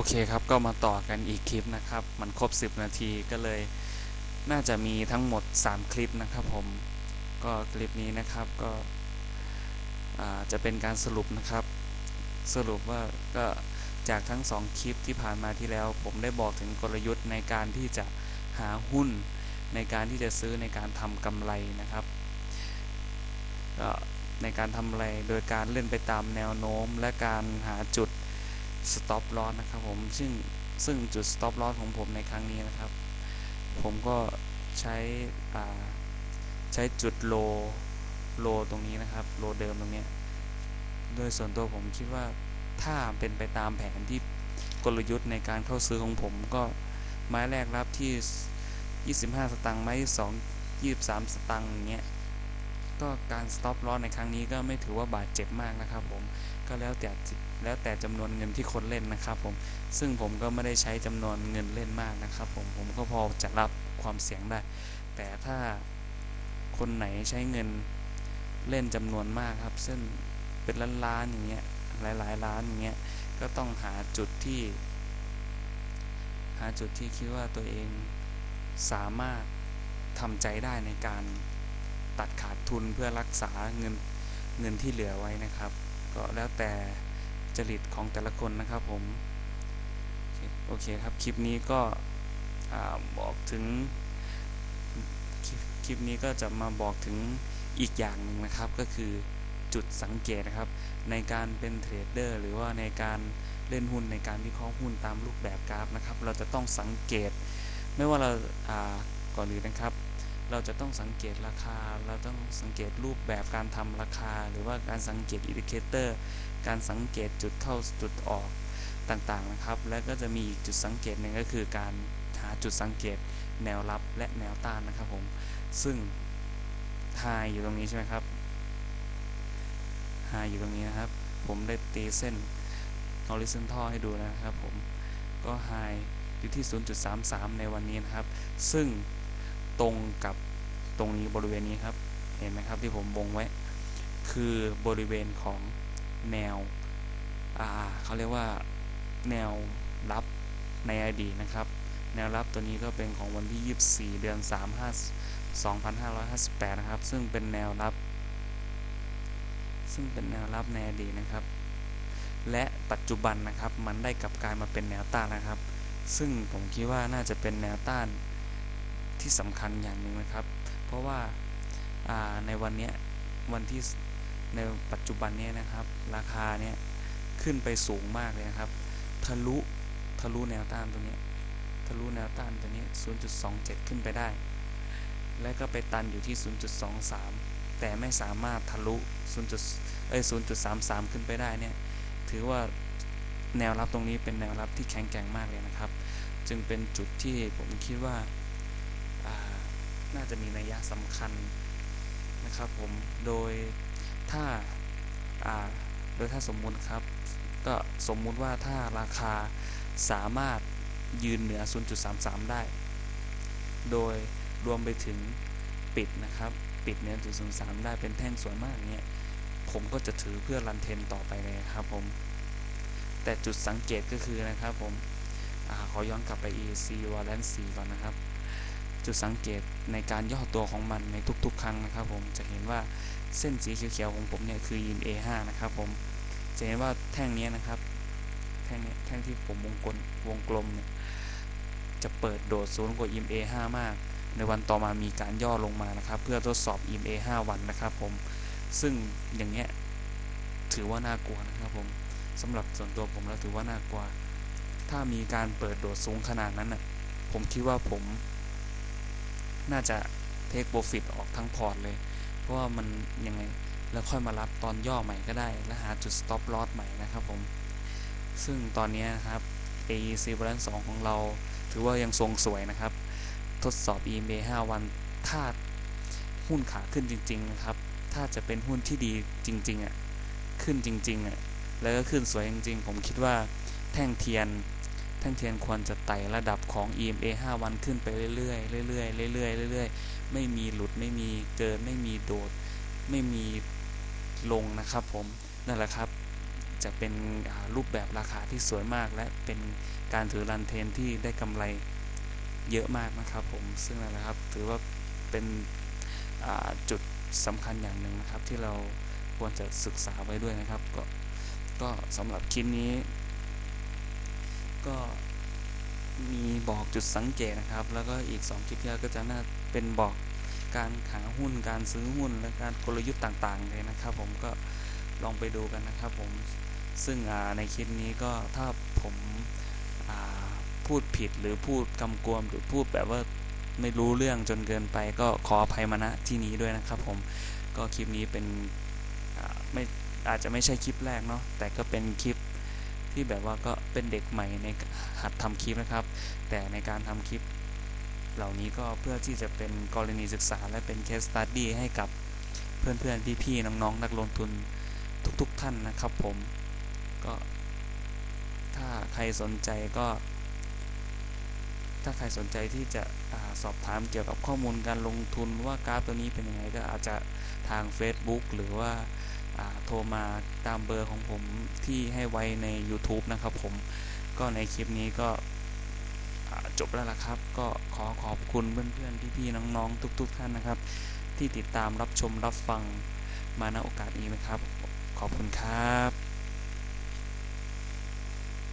โอเคครับก็มาต่อกันอีกคลิปนะครับ มันครบ 10 นาทีก็เลย น่าจะมีทั้งหมด 3 คลิปนะครับผมก็คลิปนี้นะครับก็จะเป็นการสรุปนะครับ สรุปว่าก็จากทั้ง 2 คลิปที่ผ่านมาที่แล้ว ผมได้บอกถึงกลยุทธ์ในการที่จะหาหุ้น ในการที่จะซื้อในการทำกำไรนะครับในการทำอะไรโดยการเล่นไปตามแนวโน้ม และการหาจุด stop loss นะครับผมซึ่งซึ่งจุด stop loss ของผมในครั้งนี้นะครับ ผมก็ใช้ใช้จุด low low ตรงนี้นะครับ low เดิมตรงเนี้ยโดยส่วนตัวผมคิดว่าถ้าเป็นไปตามแผนที่กลยุทธ์ในการเข้าซื้อของผมก็ไม้แรกรับที่ 25 สตังค์ไม้ที่2 23 สตังค์อย่างเงี้ยก็การ stop loss ในครั้งนี้ก็ไม่ถือว่าบาดเจ็บมากนะครับผม ก็แล้วแต่จิแล้วแต่จำนวนเงินที่คนเล่นนะครับผมซึ่งผมก็ไม่ได้ใช้จำนวนเงินเล่นมากนะครับผมผมก็พอจะรับความเสี่ยงได้ แต่ถ้าคนไหนใช้เงินเล่นจำนวนมากครับ ซึ่งเป็นล้านล้านๆอย่างเงี้ยหลายๆล้านอย่างเงี้ยก็ต้องหาจุดที่ หาจุดที่คิดว่าตัวเองสามารถทำใจได้ในการตัดขาดทุนเพื่อรักษาเงินเงินที่เหลือไว้นะครับ ก็แล้วแต่จริตของแต่ละคนนะครับผม โอเคครับ คลิปนี้ก็บอกถึงคลิปคลิปนี้ก็จะมาบอกถึงอีกอย่างหนึ่งนะครับ ก็คือจุดสังเกตนะครับ ในการเป็นเทรดเดอร์หรือว่าในการเล่นหุ้นในการวิเคราะห์หุ้นตามรูปแบบกราฟนะครับ เราจะต้องสังเกต ไม่ว่าเราอ่าก่อนอื่นนะครับ เราจะต้องสังเกตราคา เราต้องสังเกตรูปแบบการทำราคา หรือว่าการสังเกตอินดิเคเตอร์ การสังเกตจุดเข้าจุดออกต่างๆนะครับ และก็จะมีอีกจุดสังเกตหนึ่งก็คือการหาจุดสังเกตแนวรับและแนวต้านนะครับผม ซึ่งไฮอยู่ตรงนี้ใช่ไหมครับไฮอยู่ตรงนี้นะครับ ผมได้ตีเส้น horizontal ให้ดูนะครับผม ก็ไฮอยู่ที่ 0.33 ในวันนี้นะครับ ซึ่ง ตรงกับตรงนี้บริเวณนี้ครับ เห็นไหมครับที่ผมวงไว้ คือบริเวณของแนวอ่าเขาเรียกว่าแนวรับในอดีตนะครับ แนวรับตัวนี้ก็เป็นของวันที่ 24 เดือน 3 5 2558 นะครับ ซึ่งเป็นแนวรับ ซึ่งเป็นแนวรับในอดีตนะครับ และปัจจุบันนะครับมันได้กลับกลายมาเป็นแนวต้านนะครับ ซึ่งผมคิดว่าน่าจะเป็นแนวต้าน ที่สำคัญอย่างหนึ่งนะครับ เพราะว่าาในวันนี้วันที่ในปัจจุบันเนี้นะครับ ราคาเนี้ยขึ้นไปสูงมากเลยนะครับ ทะลุทะลุแนวต้านตัวเนี้ยทะลุแนวต้านตัวนี้ 0.27 ขึ้นไปได้ และก็ไปตันอยู่ที่ 0.23 แต่ไม่สามารถทะลุ 0. เอ้ย 0.33 ขึ้นไปได้เนี่ย ถือว่าแนวรับตรงนี้เป็นแนวรับที่แข็งแกร่งมากเลยนะครับ จึงเป็นจุดที่ผมคิดว่า น่าจะมีนัยยะสำคัญนะครับผม โดยถ้าาโดยถ้าสมมุติครับ ก็สมมุติว่าถ้าราคาสามารถยืนเหนือ 0.33 ได้ โดยรวมไปถึงปิดนะครับ ปิดเหนือ0.33ได้เป็นแท่งสวยมากเนี่ยผมก็จะถือเพื่อรันเทนต่อไปเลยครับผม แต่จุดสังเกตก็คือนะครับผมอขอย้อนกลับไป EC Valence 4ก่อนนะครับ จุดสังเกตในการย่อตัวของมันในทุกๆ ครั้งนะครับ ผมจะเห็นว่าเส้นสีเขียวๆของผมเนี่ยคือยิน A5 นะครับผมจะเห็นว่าแท่งนี้นะครับแท่งแท่งที่ผมวงกลมวงกลมเนี่ยจะเปิดโดดสูงกว่า IM A5 มาก ในวันต่อมามีการย่อลงมานะครับ เพื่อทดสอบ IM A5 วันนะครับผม ซึ่งอย่างเงี้ยถือว่าน่ากลัวนะครับผมสำหรับส่วนตัวผมแล้วถือว่าน่ากลัว ถ้ามีการเปิดโดดสูงขนาดนั้นน่ะผมคิดว่าผม น่าจะเทคโปรฟิตออกทั้งพอร์ตเลย เพราะว่ามันยังไงแล้วค่อยมารับตอนย่อใหม่ก็ได้ และหาจุด stop loss ใหม่นะครับผม ซึ่งตอนนี้นะครับ AEC balance 2 ของเรา ถือว่ายังทรงสวยนะครับ ทดสอบ EMA 5 วันถ้าหุ้นขาขึ้นจริงๆนะครับ ถ้าจะเป็นหุ้นที่ดีจริงๆอะ ขึ้นจริงๆอะ แล้วก็ขึ้นสวยจริงๆ ผมคิดว่าแท่งเทียน ท่งเทียนควรจะไต่ระดับของ EMA 5 วันขึ้นไปเรื่อยๆ เรื่อยๆ เรื่อยๆ เรื่อยๆ ไม่มีหลุด ไม่มีเกิน ไม่มีโดด ไม่มีลงนะครับผม นั่นแหละครับ จะเป็นรูปแบบราคาที่สวยมาก และเป็นการถือรันเทนที่ได้กำไรเยอะมากนะครับผม ซึ่งนั่นแหละครับ ถือว่าเป็นจุดสำคัญอย่างหนึ่งนะครับ ที่เราควรจะศึกษาไว้ด้วยนะครับ ก็ก็สำหรับคลิปนี้ ก็มีบอกจุดสังเกตนะครับ แล้วก็อีก 2 คลิปที่ก็จะน่าเป็นบอกการหาหุ้นการซื้อหุ้น และการกลยุทธ์ต่างๆเลยนะครับ ผมก็ลองไปดูกันนะครับผมซึ่งในคลิปนี้ก็ถ้าผมาพูดผิดหรือพูดกำกวมหรือพูดแบบว่าไม่รู้เรื่องจนเกินไปก็ขออภัยมาณที่นี้ด้วยนะครับผมก็คลิปนี้เป็นอาไม่อาจจะไม่ใช่คลิปแรกเนาะแต่ก็เป็นคลิป ที่แบบว่าก็เป็นเด็กใหม่ในหัดทำคลิปนะครับ แต่ในการทำคลิป เหล่านี้ก็เพื่อที่จะเป็นกรณีศึกษา และเป็น case study ให้กับเพื่อนๆพี่ๆน้องๆ นักลงทุนทุกๆ ท่านนะครับผมก็ถ้าใครสนใจก็ ถ้าใครสนใจที่จะอาสอบถามเกี่ยวกับข้อมูลการลงทุนว่ากราฟตัวนี้เป็นยังไงก็อาจจะทาง Facebook หรือว่า โทรมาตามเบอร์ของผมที่ให้ไว้ใน YouTube นะครับผมก็ในคลิปนี้ก็จบแล้วล่ะครับ ก็ขอขอบคุณเพื่อนๆพี่ๆน้องๆทุกๆท่านนะครับ ที่ติดตามรับชมรับฟังมาณโอกาสนี้นะครับ ขอบคุณครับ